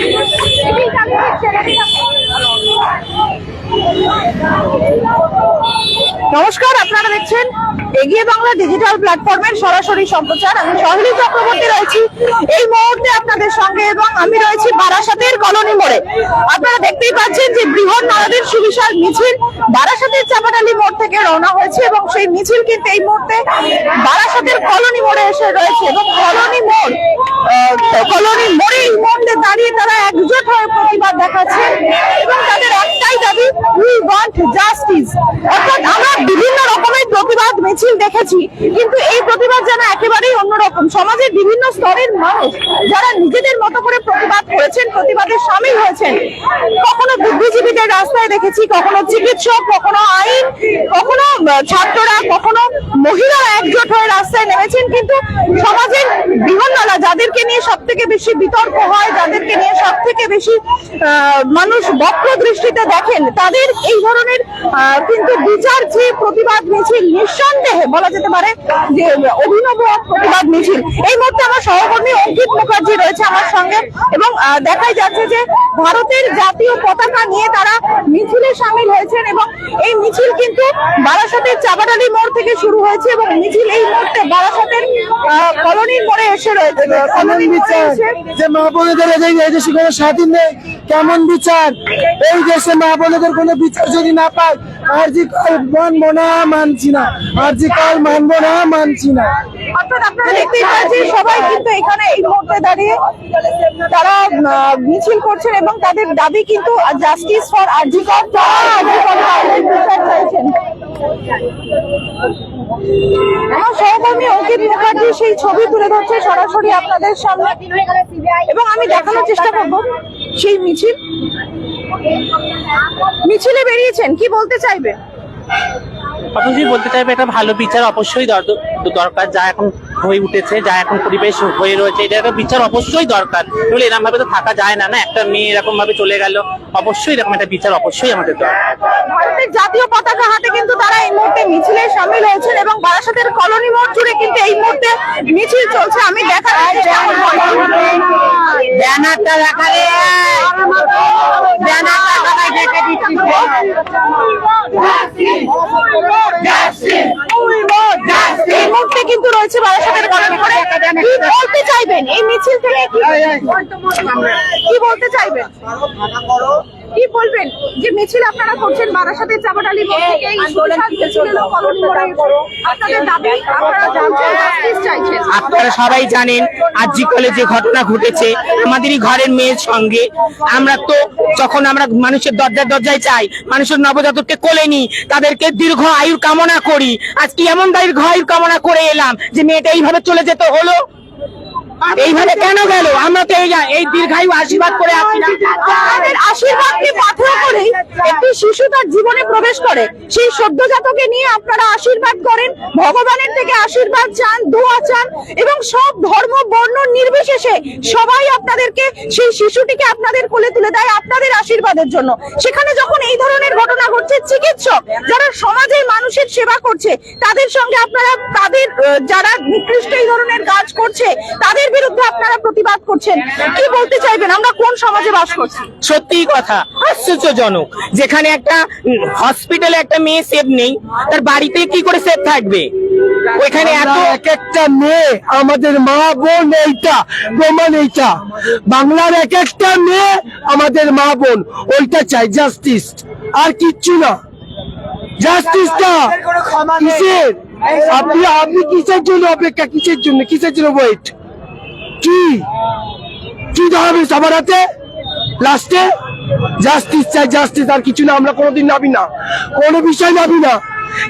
Ready থাকো ready থাকো নমস্কার, আপনারা দেখছেন এগিয়ে বাংলা ডিজিটাল প্ল্যাটফর্মের সরাসরি সম্প্রচার। আমি সহেলী চক্রবর্তী রয়েছি এই মুহূর্তে আপনাদের সঙ্গে এবং আমি রয়েছি বারাসাতের কলোনি মোড়ে। আপনারা দেখতেই পাচ্ছেন যে বৃহৎ নারদের সুবিশাল মিছিল বারাসাতের চাপাটালি মোড় থেকে রওনা হয়েছে এবং সেই মিছিল কিন্তু এই মুহূর্তে বারাসাতের কলোনি মোড়ে এসে রয়েছে এবং কলোনি মোড় কলোনি মোড়ে এই মুহূর্তে দাঁড়িয়ে তারা একজোট হয়ে প্রতিবাদ দেখাচ্ছে এবং তাদের একটাই দাবি উই ওয়ান্ট জাস্টিস আমরা বিভিন্ন রকমের প্রতিবাদ, মিছিল দেখেছি, কিন্তু এই প্রতিবাদ যেন একেবারেই অন্যরকম। সমাজের বিভিন্ন স্তরের মানুষ যারা নিজেদের মতো করে প্রতিবাদ করেছেন, প্রতিবাদে সামিল হয়েছেন, কখনো বুদ্ধিজীবীদের রাস্তায় দেখেছি, কখনো চিকিৎসক, কখনো আইন, কখনো ছাত্ররা, কখনো মহিলারা একজোট হয়ে রাস্তায় নেমেছেন, কিন্তু সমাজের বৃহন্নলা যাদেরকে নিয়ে সব থেকে বেশি বিতর্ক হয়, যাদেরকে নিয়ে সব থেকে বেশি মানুষ বক্র দৃষ্টিতে দেখেন, তাদের এই ধরনের কিন্তু বিচার যে প্রতিবাদ মিছিল, নিঃসন্দেহে বলা যেতে পারে যে অভিনব প্রতিবাদ মিছিল। এই মুহূর্তে আমার সহকর্মী অঙ্কিত মুখার্জি রয়েছে আমার সঙ্গে এবং দেখাই যাচ্ছে যে ভারতের জাতীয় পতাকা নিয়ে তারা মিছিলে সামিল হয়েছেন এবং এই মিছিল কিন্তু বারাসাতের চাবাডালি মোড় থেকে শুরু হয়েছে এবং মিছিল এই মুহূর্তে বারাসাতের কলোনির মোড়ে এসে রয়েছে। বিচার? যে মা বোনেদের এই এই দেশে কোনো স্বাধীন নেই কেমন বিচার? এই দেশে মা বোনেদের কোনো বিচার যদি না পায় আর জি কল মানবো না মানছি না আর জি কল মানবো না মানছি না। অর্থাৎ আপনারা দেখতেই পাচ্ছেন সবাই কিন্তু এখানে এই মুহূর্তে দাঁড়িয়ে তারা মিছিল করছেন এবং তাদের দাবি কিন্তু জাস্টিস ফর আরজিকর বিচার চাইছেন। আমার সহকর্মী অঙ্কিত মুখার্জি সেই ছবি তুলে ধরছে সরাসরি আপনাদের সামনে। এবং আমি দেখানোর চেষ্টা করব সেই মিছিল। মিছিলে বেরিয়েছেন, কি বলতে চাইবেন? অথচ বলতে চাইবে এটা ভালো বিচার অবশ্যই দর- দরকার যা এখন হয়ে উঠেছে যা এখন পরিবেশ হয়ে রয়েছে এটা একটা বিচার অবশ্যই দরকার। নইলে এরকম ভাবে তো থাকা যায় না না? একটা মেয়ে এরকম ভাবে চলে গেল অবশ্যই এরকম একটা বিচার অবশ্যই আমাদের দরকার। ভারতের জাতীয় পতাকা হাতে কিন্তু তারা এই মুহূর্তে মিছিলে সামিল হয়েছেন এবং বারাসাতের কলোনি মোড় জুড়ে কিন্তু এই মুহূর্তে মিছিল চলছে। আমি চেষ্টা ব্যানারটা দেখা রে ব্যানারটা সবাই দিচ্ছি এই মুহূর্তে কিন্তু রয়েছে বারাসাতের মোড়ে কি বলতে চাইবেন? এই মিছিল থেকে কি বলতে চাইবেন? কি বলবেন? যে মিছিল আপনারা করছেন বারাসাতের চাপাটালি আপনাদের দাবি আপনারা চাইছেন। আপনারা সবাই জানেন আরজি কলে যে ঘটনা ঘটেছে। আমাদেরই ঘরের মেয়ের সঙ্গে। আমরা তো যখন আমরা মানুষের দরজায় দরজায় চাই মানুষের নবজাতককে কোলে নিই তাদেরকে দীর্ঘ আয়ুর কামনা করি। আজকে এমন দীর্ঘ আয়ুর কামনা করে এলাম যে মেয়েটা এইভাবে চলে যেতে হলো। এইভাবে কেন গেল? আমরা তো এই দীর্ঘায়ু আশীর্বাদ করে আমাদের আশীর্বাদকে পাথর করে, একটি শিশু তার জীবনে প্রবেশ করে। সেই সদ্যজাতকে নিয়ে আপনারা আশীর্বাদ করেন, ভগবানের থেকে আশীর্বাদ চান, দোয়া চান এবং সব ধর্ম, বর্ণ নির্বিশেষে সবাই আপনাদেরকে সেই শিশুটিকে আপনাদের কোলে তুলে দেয় আপনাদের আশীর্বাদের জন্য। সেখানে যখন এই ধরনের ঘটনা ঘটছে, চিকিৎসক যারা সমাজের মানুষের সেবা করছে, তাদের সঙ্গে আপনারা, তাদের যারা নিকৃষ্ট এই ধরনের কাজ করছে, তাদের বিরুদ্ধে আপনারা প্রতিবাদ করছেন? কি বলতে চাইবেন? আমরা কোন সমাজে বাস করছি? সত্যি কথা আশ্চর্যজনক। যেখানে একটা হসপিটালে একটা মেয়ে সেফ নেই তার বাড়িতে কি করে সেফ থাকবে? ওইখানে এত এক একটা মেয়ে আমাদের মা বোন এইটা প্রমাণ এইটা। বাংলার এক একটা মেয়ে আমাদের মা বোন ওইটা চাই জাস্টিস আর কিচ্ছু না। জাস্টিসটা কিসের? আপনি আপনি কিসের জন্য অপেক্ষা? কিসের জন্য? কিসের জন্য ওয়েট কি? কি ধরবে সবার হাতে? লাস্টে জাস্টিস চাই জাস্টিস আর কিছু না আমরা কোনোদিন নাবি না। কোনো বিষয় নাবি না।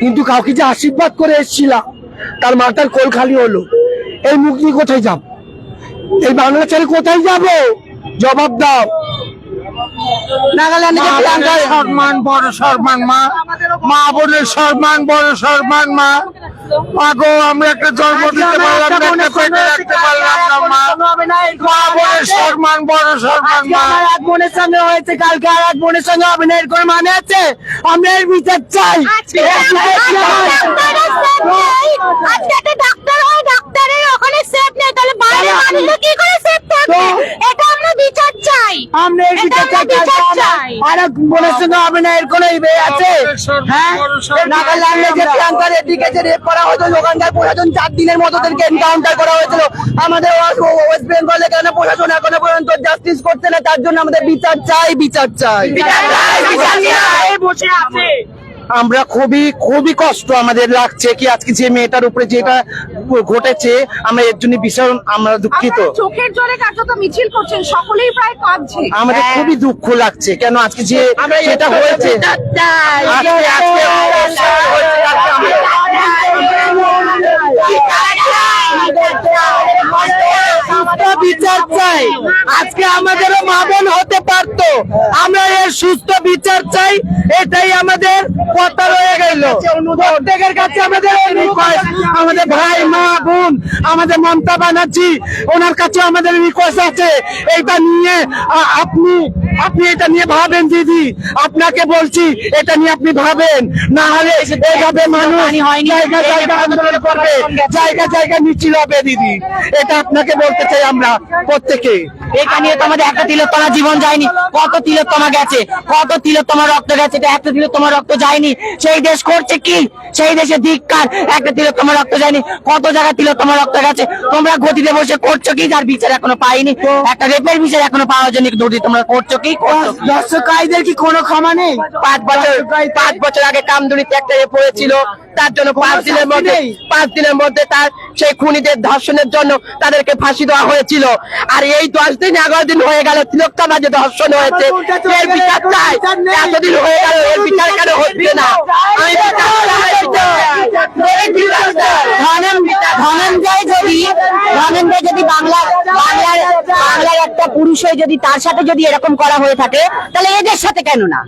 কিন্তু কাউকে যে আশীর্বাদ করে এসেছিলাম তার মাথার কোল খালি হলো। এই মুখ নিয়ে কোথায় যাব? এই বাংলা ছেড়ে কোথায় যাব? জবাব দাও। সম্মান বড় সম্মান মা। মা বোনের সম্মান বড় সম্মান মা। মাগো আমরা একটা জন্ম দিতে পারলাম না একটা পেটে রাখতে পারলাম না মা। মা বোনের সম্মান বড় সম্মান মা। আমার এক বোনের সঙ্গে হয়েছে কালকে আর এক বোনের সঙ্গে হবে না এর কোনো মানে আছে? আমরা এর বিচার চাই। আজকে একটা ডাক্তার হয় ডাক্তারের ওখানে সেফ নেই তাহলে বাইরে মানুষরা কি করে সেফ থাকবে? এটা বিচার চাই। আমরা এই বিচার চাই। আর সঙ্গে হবে না এর কোনো ইয়ে আছে। হ্যাঁ? নাগাল্যান্ডে যে প্রিয়াঙ্কা রেড্ডিকে যে রেপ করা হয়েছিল ওখানকার প্রশাসন চার দিনের মতো তাদেরকে এনকাউন্টার করা হয়েছিল। আমাদের ওয়েস্ট বেঙ্গলে কেন প্রশাসন এখনও পর্যন্ত জাস্টিস করছে না? তার জন্য আমাদের বিচার চাই বিচার চাই। বিচার চাই। বসে আছে। আমরা খুবই খুবই কষ্ট আমাদের লাগছে কি আজকে যে মেয়েটার উপরে যেটা ঘটেছে আমরা এর জন্য ভীষণ আমরা দুঃখিত। চোখের জোরে কার্যত মিছিল করছেন সকলেই প্রায় কাঁদছে। আমাদের খুবই দুঃখ লাগছে কেন আজকে যে এটা হয়েছে? আজকে আজকে হয়েছে, আজকে আমরা- সুস্থ চাই। আজকে আমাদেরও মা বোন হতে পারতো। আমরা এর সুস্থ বিচার চাই। এটাই আমাদের কথা রয়ে গেল। প্রত্যেকের কাছে আমাদের আমাদের ভাই মা বোন আমাদের মমতা ব্যানার্জি ওনার কাছে আমাদের রিকোয়েস্ট আছে। এটা নিয়ে আপনি আপনি এটা নিয়ে ভাবেন দিদি। আপনাকে বলছি এটা নিয়ে আপনি ভাবেন। না হলে এইভাবে মানুষ জায়গা জায়গা আন্দোলন করবে। জায়গা জায়গা মিছিল হবে দিদি। এটা আপনাকে বলতে চাই আমরা। প্রত্যেকে quem? এখানে তো আমাদের একটা তিলোত্তমা জীবন যায়নি। কত তিলোত্তমা গেছে কত তিলোত্তমা রক্ত গেছে এটা একটা তিলোত্তমা রক্ত যায়নি। সেই দেশ করছে কি? সেই দেশে ধিক্কার একটা তিলোত্তমা রক্ত যায়নি। কত জায়গায় তিলোত্তমা রক্ত গেছে? তোমরা গতিতে বসে করছ কি? যার বিচার এখনও পাইনি। একটা রেপের বিচার এখনও পাওয়ার জন্য দৌড়ি তোমরা করছ কি? করছ কি? দর্শকারীদের কি কোনো ক্ষমা নেই? পাঁচ বছর পাঁচ বছর আগে কামদুনিতে একটা রেপ হয়েছিল তার জন্য পাঁচ দিনের মধ্যে পাঁচ দিনের মধ্যে তার সেই খুনিদের ধর্ষণের জন্য তাদেরকে ফাঁসি দেওয়া হয়েছিল। আর এই দশ দিন এগারো দিন হয়ে গেল তিলকটা যে ধর্ষণ হয়েছে। এর বিচার চাই। এতদিন হয়ে গেল এর বিচার কেন হচ্ছে না? আমি বিচার চাই, এই বিচার চাই। ধনঞ্জয় যদি ধনঞ্জয় যদি বাংলা বাংলার বাংলার একটা পুরুষ হয়ে যদি তার সাথে যদি এরকম করা হয়ে থাকে তাহলে এদের সাথে কেন না?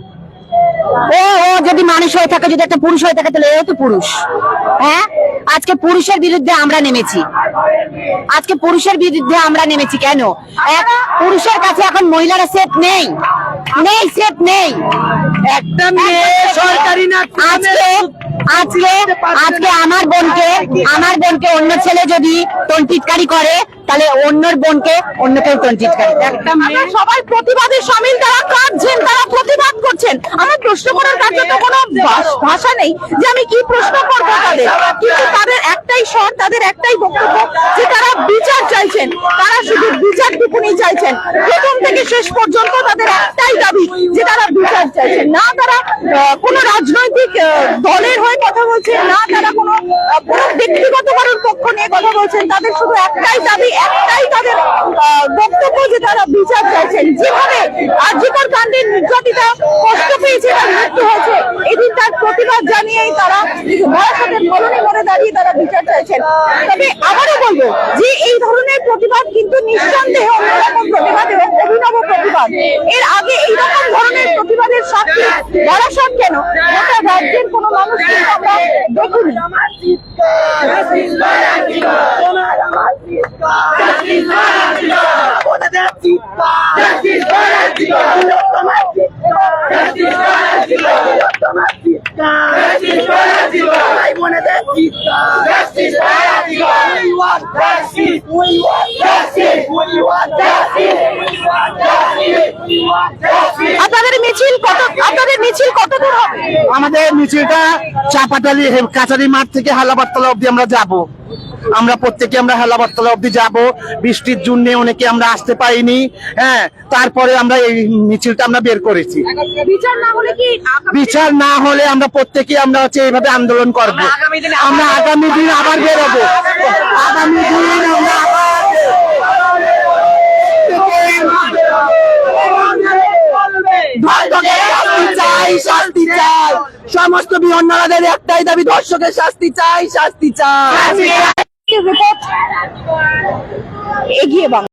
ও ও যদি মানুষ হয়ে থাকে যদি একটা পুরুষ হয়ে থাকে তাহলে এও তো পুরুষ। হ্যাঁ? আজকে পুরুষের বিরুদ্ধে আমরা নেমেছি। আজকে পুরুষের বিরুদ্ধে আমরা নেমেছি কেন? এক পুরুষের কাছে এখন মহিলারা সেফ নেই। নেই সেফ নেই। একটা মেয়ে সরকারি না আজকে আজকে আজকে আমার বোনকে আমার বোনকে অন্য ছেলে যদি টন্টিটকারি করে তাহলে অন্যর বোনকে অন্য কেউ করে। একটা আমরা সবাই প্রতিবাদে সামিল তারা কাঁদছেন তারা প্রতিবাদ করছেন। আমার প্রশ্ন করার কাছে তো কোনো ভাষ- ভাষা নেই যে আমি কি প্রশ্ন করব তাদের। কিন্তু তাদের একটাই স্বর তাদের একটাই বক্তব্য যে তারা বিচার চাইছেন। তারা শুধু বিচার টুকুনি চাইছেন। প্রথম থেকে শেষ পর্যন্ত তাদের একটাই দাবি যে তারা বিচার চাইছেন। না তারা কোনো রাজনৈতিক দলের হয়ে কথা বলছেন না তারা কোনো কোনো ব্যক্তিগত কারোর পক্ষ নিয়ে কথা বলছেন। তাদের শুধু একটাই দাবি একটাই তাদের বক্তব্য যে তারা বিচার চাইছেন। যেভাবে আর্যিকর কাণ্ডের নির্যাতিতা কষ্ট পেয়েছে তার মৃত্যু হয়েছে, এদিন তার প্রতিবাদ জানিয়েই তারা বারাসাতের কলোনি মোড়ে দাঁড়িয়ে তারা বিচার চাইছেন। তবে আবারও বলব যে এই ধরনের প্রতিবাদ কিন্তু নিঃসন্দেহে অন্যরকম প্রতিবাদ এবং অভিনব প্রতিবাদ। এর আগে এইরকম ধরনের সাক্ষী বারাসাত কেন? গোটা রাজ্যের কোনো মানুষ কিন্তু আমরা দেখিনি। মিছিল কত আপনাদের মিছিল কত দূর হবে? আমাদের মিছিলটা চাপাটালি কাছারি মাঠ থেকে হালাবারতলা অব্দি আমরা যাব। আমরা প্রত্যেকে আমরা হালাবারতলা অব্দি যাব। বৃষ্টির জন্য অনেকে আমরা আসতে পারিনি। হ্যাঁ তারপরে আমরা এই মিছিলটা আমরা বের করেছি। বিচার না হলে কি বিচার না হলে আমরা প্রত্যেকে আমরা হচ্ছে এইভাবে আন্দোলন করব। আমরা আগামী দিন আবার বেরোবো। আগামী দিন আমরা আবার ধর্ষকের শাস্তি চাই শাস্তি চাই সমস্ত বিহন্নরাদের একটাই দাবি দর্শকের শাস্তি চাই শাস্তি চাই। রিপোর্ট এগিয়ে বাংলা